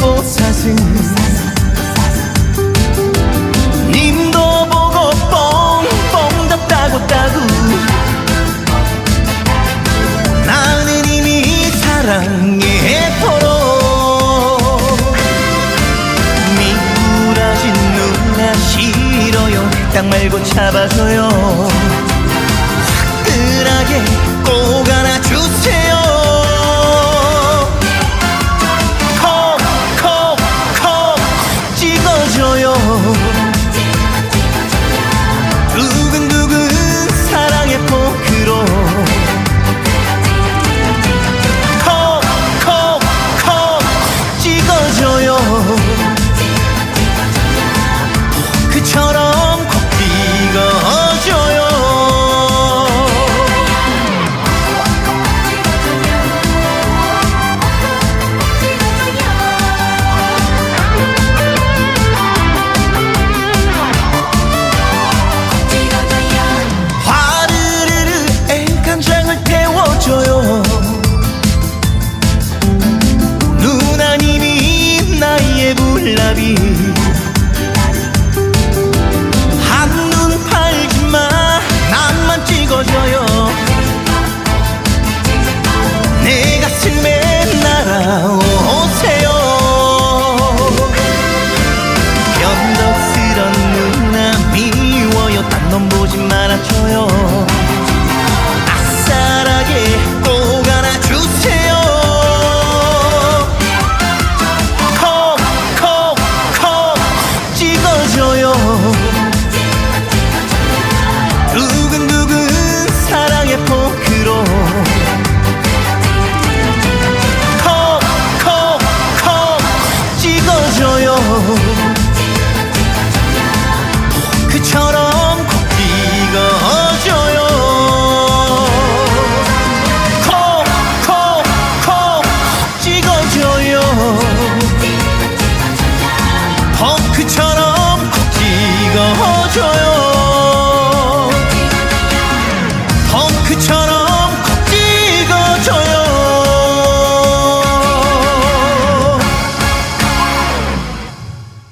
꽃사슴 님도 보고 뻥뻥 덥다고 따구 나는 이미 사랑해 포로. 미꾸라진 누나 싫어요. 딱 말고 잡아줘요. 화끈하게 꼭 안아주세요 보지 말아줘요. 아싸라게 꼭 안아주세요. 콕콕콕 찍어줘요. 두근두근 사랑의 포크로. 콕콕콕 찍어줘요. 그처럼